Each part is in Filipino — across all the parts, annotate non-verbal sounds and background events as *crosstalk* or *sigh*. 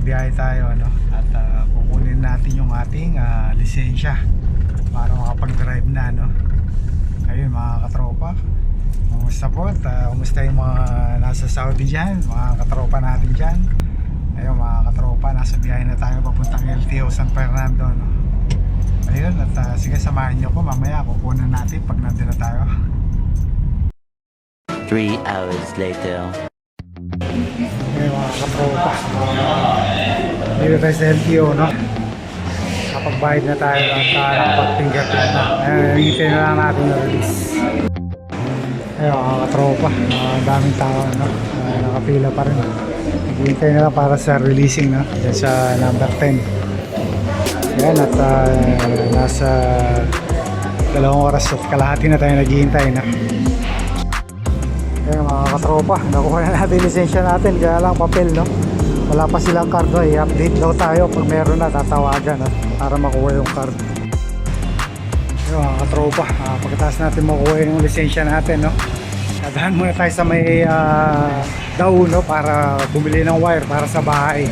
biyahe tayo ano at ah, kukunin natin yung ating ah, lisensya para makapag-drive na no. Ayun mga katropa. Kumusta po? At ah, kumusta yung mga nasa Saudi dyan, mga katropa natin dyan. Ayun mga katropa, nasa biyahe na tayo papuntang LTO San Fernando no. Ayun at ah, sige samahan niyo ko mamaya kukunin natin pag nandun na tayo. Three hours later. Ayun mga katropa. Dito tayo sa LTO no. Kapag-bayad na tayo at uh, nakapag-fingerprint na. Ayun, hintay na lang natin na release. Ayun mga katropa. Ang daming tao no. Ah, nakapila pa rin. Hintay na lang para sa releasing no. Yan sa number 10. Yan at ah, nasa dalawang oras at kalahati na tayo naghihintay na. Kaya mga katropa, nakuha na natin lisensya natin, kaya lang papel, no? Wala pa silang card, no? I-update daw tayo pag meron na, tatawagan, no? Para makuha yung card. Kaya mga katropa, ah, pagkatapos natin makuha yung lisensya natin, no? Nadahan muna tayo sa may uh, daw, no? Para bumili ng wire para sa bahay.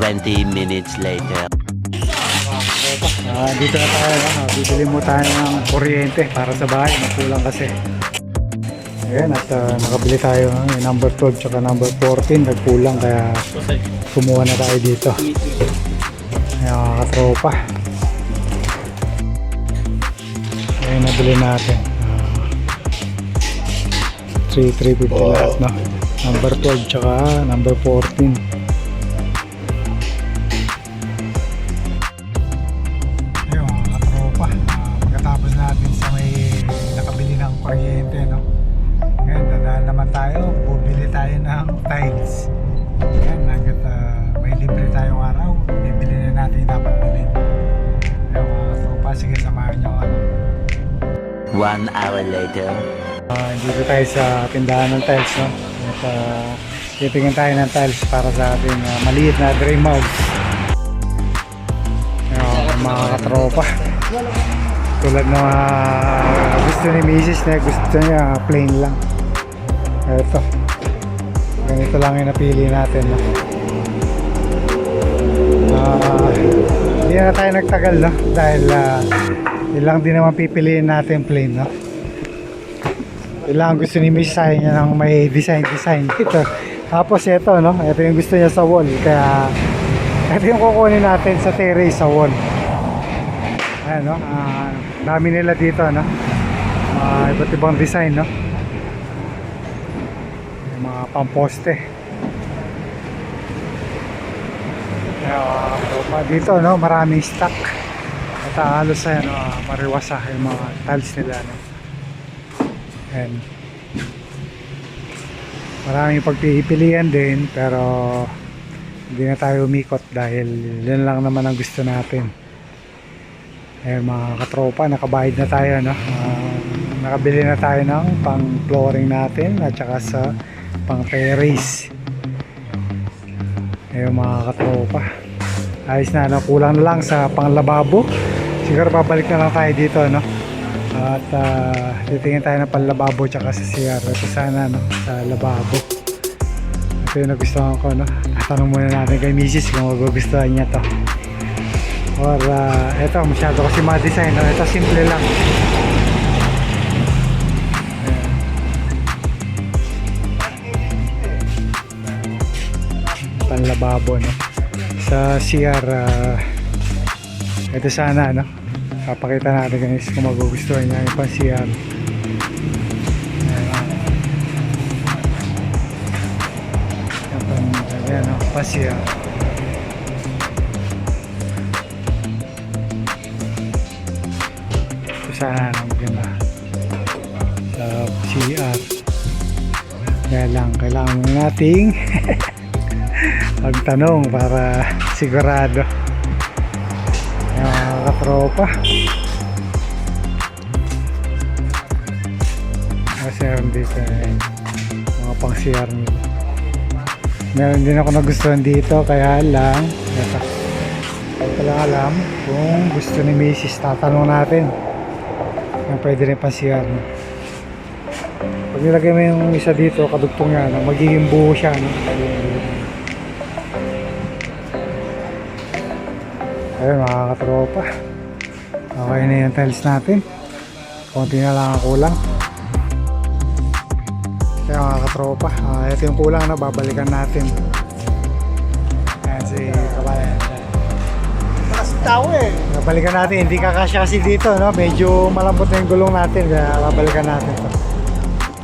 20 minutes later. Ah, dito na tayo? Ah, bibili mo tayo ng kuryente para sa bahay, makulang kasi. Ayan, at ah, nakabili tayo ng number 12 tsaka number 14, nagkulang kaya kumuha na tayo dito. Ayan, mga katropa. Ayan, nabili natin. Ah, 3, 350 lahat, no? Number 12 tsaka number 14. Dadaan naman tayo, bubili tayo ng tiles. Ayan, hanggat ah, may libre tayong araw, bibili na natin yung dapat bilhin. Ayun mga katropa, sige samahan nyo ano. One hour later. Ah, dito tayo sa tindahan ng tiles, no? At uh, titingin tayo ng tiles para sa ating ah, maliit na dream house. Ayun, mga katropa. Tulad ng ah, gusto ni Mrs. na gusto niya plain lang. Ito. Ganito lang yung napili natin. No? Ah, hindi na tayo nagtagal no? dahil uh, ilang din naman pipiliin natin plain. No? Ilang gusto ni Miss Sai niya ng may design-design dito. *laughs* Tapos ito, no? Ito yung gusto niya sa wall. Kaya, ito yung kukunin natin sa terrace sa wall. Ayan, no? Ah, dami nila dito, no? Mga iba't ibang design, no? Mga pamposte. Uh, dito, no? Maraming stock. At ah, halos, ano, mariwasa yung mga tiles nila, no? And maraming pagpipilian din pero hindi na tayo umikot dahil yun lang naman ang gusto natin. Eh mga katropa, nakabayad na tayo no. Ah, nakabili na tayo ng pang flooring natin at saka sa pang terrace. Eh mga katropa. Ayos na, no? kulang na lang sa pang lababo. Siguro babalik na lang tayo dito no. At uh, titingin tayo ng panlababo tsaka sa CR. Ito sana no, sa lababo. Ito yung nagustuhan ko. No? Tatanong muna natin kay Mrs. kung magugustuhan niya to. Or uh, ito, masyado kasi mga design. No? Ito simple lang. Panlababo. No? Sa CR, uh, ito sana. No? Papakita natin guys kung magugustuhan niya yung pansiyan. Ayan. Yung pan, ayan, no? pansiyan. Ito sana ang maganda. Sa CR. Kaya lang, kailangan nating *laughs* magtanong para sigurado. Yung mga katropa. Kasi meron dito mga pang CR nila. Meron din ako nagustuhan dito kaya lang ito. Lang alam kung gusto ni Mrs. tatanong natin yung pwede rin pang CR no? Pag nilagay mo yung isa dito, kadugtong yan, no? magiging buo siya. No? Ayun mga katropa. Okay na yung tiles natin. Konti na lang ang kulang. Kaya mga katropa, ah, ito yung kulang na babalikan natin. Ayan si kabayan. Taas tao eh. Babalikan natin, hindi kakasya kasi dito, no? Medyo malambot na yung gulong natin, kaya babalikan natin to.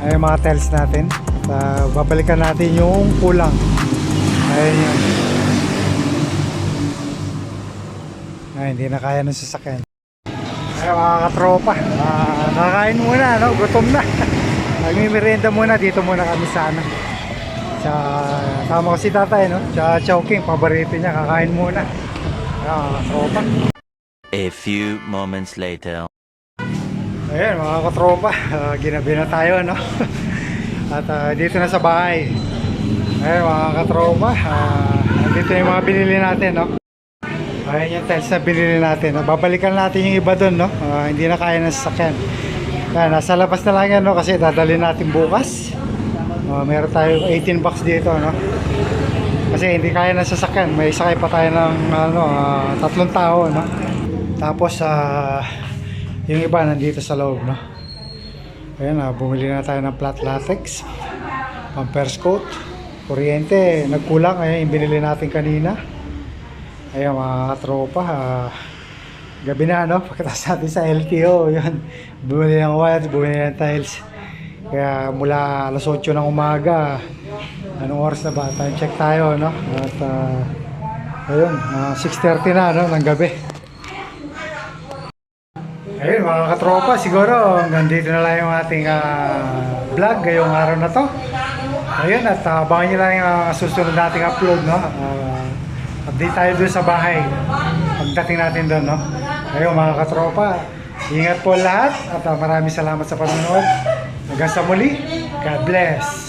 Ayun mga tiles natin. At, ah, babalikan natin yung kulang. Ayun yun. Ay, hindi na kaya ng sasakyan. Ay, mga katropa, ah, kakain muna, no? Gutom na. *laughs* Magmimerienda muna, dito muna kami sa ano. Sa, tama ko si tatay, no? Sa Chowking, paborito niya, kakain muna. Ay, mga katropa. A few moments later. Ayan, mga katropa, ah, ginabi na tayo, no? *laughs* At ah, dito na sa bahay. Ayan, mga katropa, ah, dito yung mga binili natin, no? Ayan yung tiles na binili natin. Babalikan natin yung iba doon, no? Ah, hindi na kaya ng sasakyan. Ayan, nasa labas na lang yan, no? Kasi dadalhin natin bukas. Ah, meron tayo 18 bucks dito, no? Kasi hindi kaya ng sasakyan. May sakay pa tayo ng ano, ah, tatlong tao, no? Tapos, ah, yung iba nandito sa loob, no? Ayan, ah, bumili na tayo ng flat latex, pampers coat, kuryente, nagkulang, ayan yung binili natin kanina. Ayan mga katropa, ah, gabi na, no? Pagkatapos natin sa LTO, yun, bumili ng wires, bumili ng tiles. Kaya mula alas 8 ng umaga, anong oras na ba? Time check tayo, no? At, ah, ayun, ah, 6.30 na, no? Ng gabi. Ayun mga katropa, siguro hanggang dito na lang yung ating ah, vlog ngayong araw na to. Ayun, at uh, abangan nyo lang yung ah, susunod nating upload, no? Ah, update tayo dun sa bahay. Pagdating natin doon, no? Ayun mga katropa, ingat po lahat at ah, maraming salamat sa panonood. Hanggang sa muli, God bless!